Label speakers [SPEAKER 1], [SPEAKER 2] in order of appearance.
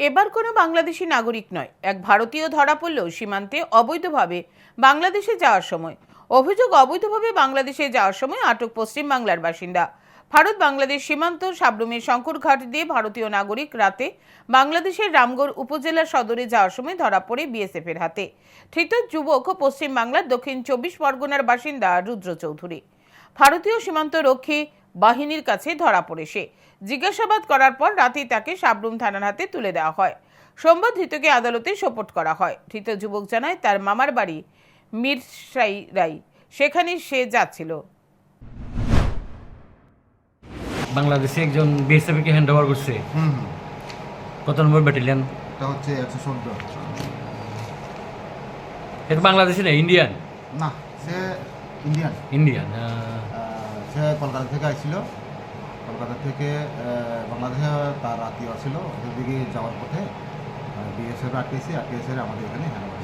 [SPEAKER 1] এবার কোনো বাংলাদেশি নাগরিক নয়। এক ভারতীয় ধরা পড়লেও সীমান্তে অবৈধভাবে বাংলাদেশে যাওয়ার সময়। অভিযোগ অবৈধভাবে বাংলাদেশে যাওয়ার সময় আটক পশ্চিম বাংলার বাসিন্দা। ভারত বাংলাদেশ সীমান্ত সাবরুমের শঙ্করঘাট দিয়ে ভারতীয় নাগরিক রাতে বাংলাদেশের রামগড় উপজেলার সদরে যাওয়ার সময় ধরা পড়ে বিএসএফ এর হাতে। ধৃত যুবক পশ্চিম বাংলার দক্ষিণ চব্বিশ পরগনার বাসিন্দা রুদ্র চৌধুরী। ভারতীয় সীমান্ত রক্ষী বাহিনীর কাছে ধরা পড়ে সে। জিজ্ঞাসাবাদ করার পর রাতেই তাকে সাবরুম থানার হাতে তুলে দেওয়া হয়। সোমবার ধৃতকে আদালতে সোপর্ট করা হয়। ধৃত যুবক জানায় তার মামার বাড়ি মিরসাই রাই। সেখানে সে যাচ্ছিল।
[SPEAKER 2] বাংলাদেশে একজন বিএসএফ কে হ্যান্ড ওভার করছে।
[SPEAKER 3] হুম হুম।
[SPEAKER 2] কত নম্বর ব্যাটালিয়ান
[SPEAKER 3] এটা হচ্ছে একশো চোদ্দ।
[SPEAKER 2] এটা বাংলাদেশি না ইন্ডিয়ান
[SPEAKER 3] না সে ইন্ডিয়ান
[SPEAKER 2] ইন্ডিয়ান
[SPEAKER 3] আহ, সে কলকাতা থেকে আসছিল কলকাতা থেকে বাংলাদেশে তার আত্মীয় ছিল। ওদের দিকে যাওয়ার পথে বিএসএফ আটকেছে আটকেছে আমাদের এখানে হ্যাঁ